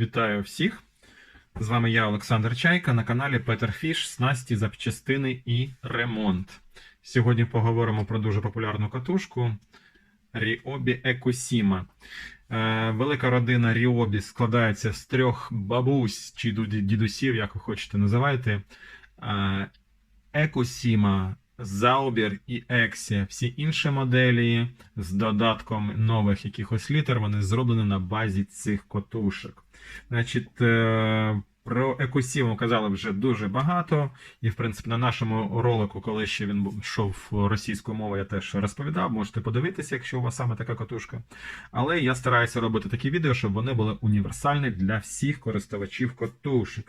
Вітаю всіх! З вами я, Олександр Чайка, на каналі Peter Fish, снасті, запчастини і ремонт. Сьогодні поговоримо про дуже популярну катушку Ryobi Ecosima. Е, Велика родина Ryobi складається з трьох бабусь чи дідусів, як ви хочете називайте. Е, Zauber і Ексі. Всі інші моделі з додатком нових якихось літер, вони зроблені на базі цих котушок. Значить, е, про екосіму казали вже дуже багато. І, в принципі, на нашому ролику, коли ще він йшов російською мовою, я теж розповідав. Можете подивитися, якщо у вас саме така катушка. Але я стараюся робити такі відео, щоб вони були універсальні для всіх користувачів катушок.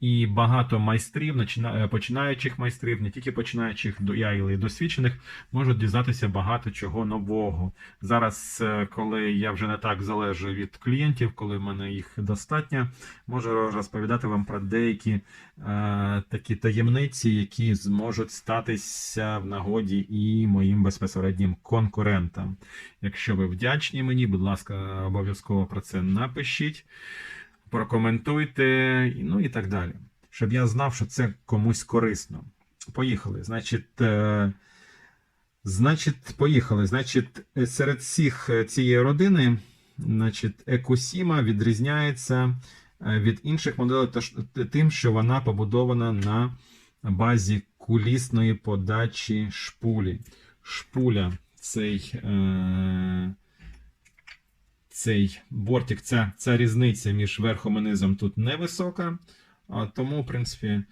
І багато майстрів, е, починаючих майстрів, не тільки починаючих, я і досвідчених, можуть дізнатися багато чого нового. Зараз, е, коли я вже не так залежу від клієнтів, коли в мене їх достатньо, можу розповідати вам про деякі е, такі таємниці, які зможуть статися в нагоді і моїм безпосереднім конкурентам. Якщо ви вдячні мені, будь ласка, обов'язково про це напишіть, прокоментуйте, ну і так далі. Щоб я знав, що це комусь корисно. Поїхали. Значить. Е, Значить, поїхали. Значить, серед всіх е, цієї родини, значить, Екосіма відрізняється від інших моделей тим, що вона побудована на базі кулісної подачі шпулі. Шпуля цей, е, цей бортик, ця, ця різниця між верхом і низом тут невисока, тому, в принципі,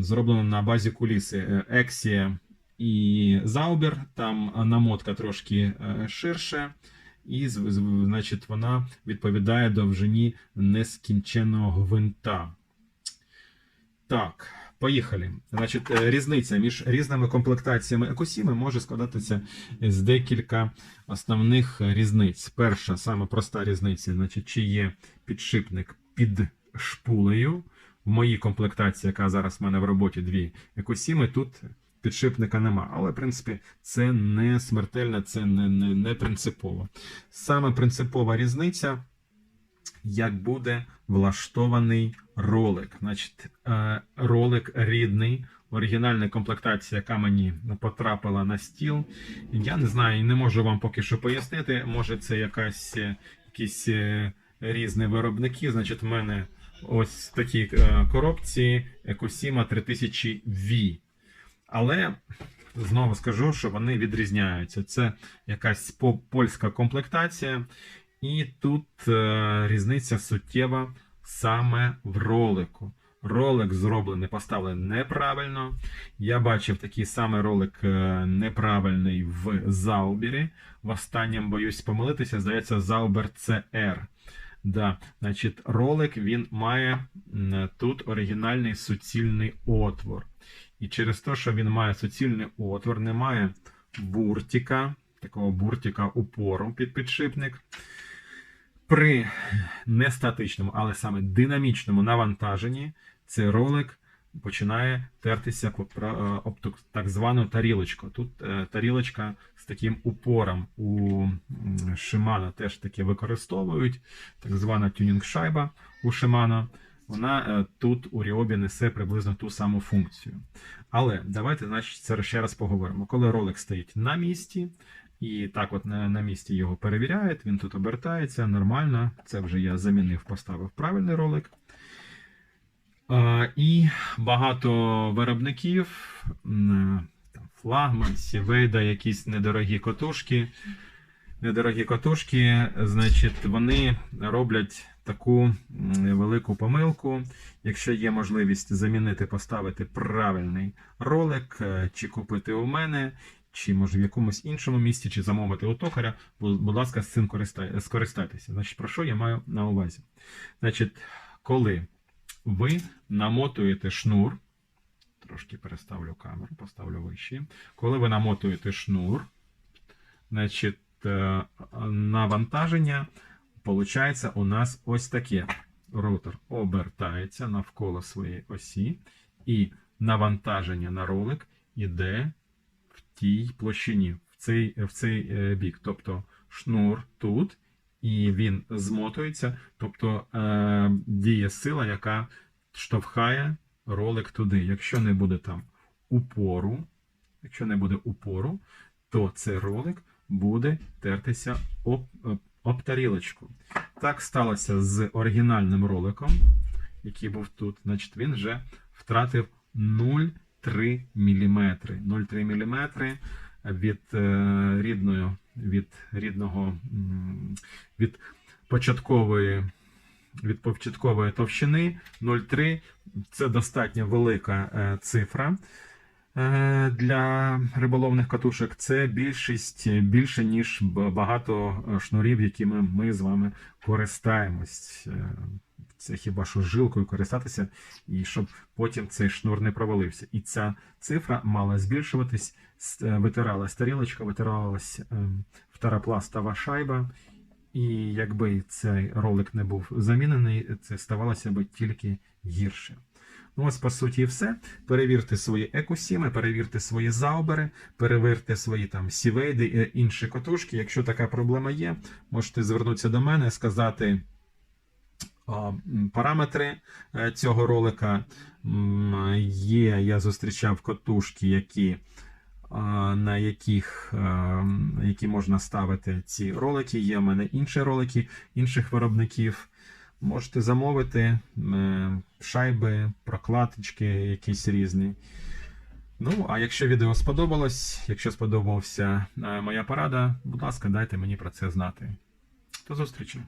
зроблено на базі куліси. Е, Ексія і Заубер, там намотка трошки е, ширше, і значить, вона відповідає довжині нескінченого гвинта. Так, поїхали. Значить, е, різниця між різними комплектаціями екосіми може складатися з декілька основних різниць. Перша, саме проста різниця, значить, чи є підшипник під шпулею. В моїй комплектації, яка зараз в мене в роботі дві екосіми, тут підшипника нема. Але, в принципі, це не смертельно, це не, не, не принципово. Саме принципова різниця, як буде влаштований ролик. Значить, е, ролик рідний, оригінальна комплектація, яка мені потрапила на стіл. Я не знаю, і не можу вам поки що пояснити. Може, це якась, е, якісь е, різні виробники. Значить, в мене ось такі коробці Ecosima 3000V. Але знову скажу, що вони відрізняються. Це якась польська комплектація, і тут е, різниця суттєва саме в ролику. Ролик зроблений, поставлений неправильно. Я бачив такий самий ролик е, неправильний в Заубері. В останньому боюсь помилитися, здається, Заубер CR. Да, значить, ролик він має тут оригінальний суцільний отвор. І через те, що він має суцільний отвор, немає буртика, такого буртика упору під підшипник. При нестатичному, але саме динамічному навантаженні цей ролик починає тертися е, об так звану тарілочку. Тут е, тарілочка з таким упором у Shimano теж таке використовують, так звана тюнінг-шайба у Shimano. Вона е, тут у Ryobi несе приблизно ту саму функцію. Але давайте значить, це ще раз поговоримо. Коли ролик стоїть на місці, і так от на, на місці його перевіряють, він тут обертається нормально. Це вже я замінив, поставив правильний ролик. А, і багато виробників, там, флагман, Сівейда, якісь недорогі котушки. Недорогі котушки, значить, вони роблять таку велику помилку. Якщо є можливість замінити, поставити правильний ролик, е, чи купити у мене, чи може в якомусь іншому місці, чи замовити у токаря, будь, ласка, з цим скористайтеся. Значить, про що я маю на увазі? Значить, коли ви намотуєте шнур, трошки переставлю камеру, поставлю вище. Коли ви намотуєте шнур, значить, навантаження виходить у нас ось таке. Ротор обертається навколо своєї осі, і навантаження на ролик іде в тій площині, в цей, в цей е, бік. Тобто шнур тут і він змотується, тобто е, діє сила, яка штовхає ролик туди. Якщо не буде там упору, якщо не буде упору, то цей ролик буде тертися об, об, тарілочку. Так сталося з оригінальним роликом, який був тут. Значить, він вже втратив 0,3 мм. 0,3 мм від е, рідної, від рідного від початкової. Від початкової товщини 0,3 це достатньо велика е, цифра для риболовних катушок. Це більшість більше, ніж багато е, шнурів, якими ми з вами користаємось. Е, Це хіба що жилкою користатися, і щоб потім цей шнур не провалився. І ця цифра мала збільшуватись, е, витиралась тарілочка, витиралась е, второпластова шайба. І якби цей ролик не був замінений, це ставалося б тільки гірше. Ось, по суті, все. Перевірте свої екосіми, перевірте свої заобери, перевірте свої там сівейди і інші катушки. Якщо така проблема є, можете звернутися до мене, сказати параметри е, цього ролика. Є, я зустрічав катушки, які, на яких які можна ставити ці ролики. Є в мене інші ролики інших виробників. Можете замовити е, шайби, прокладочки якісь різні. Ну, а якщо відео сподобалось, якщо сподобався е, моя порада, будь ласка, дайте мені про це знати. До зустрічі!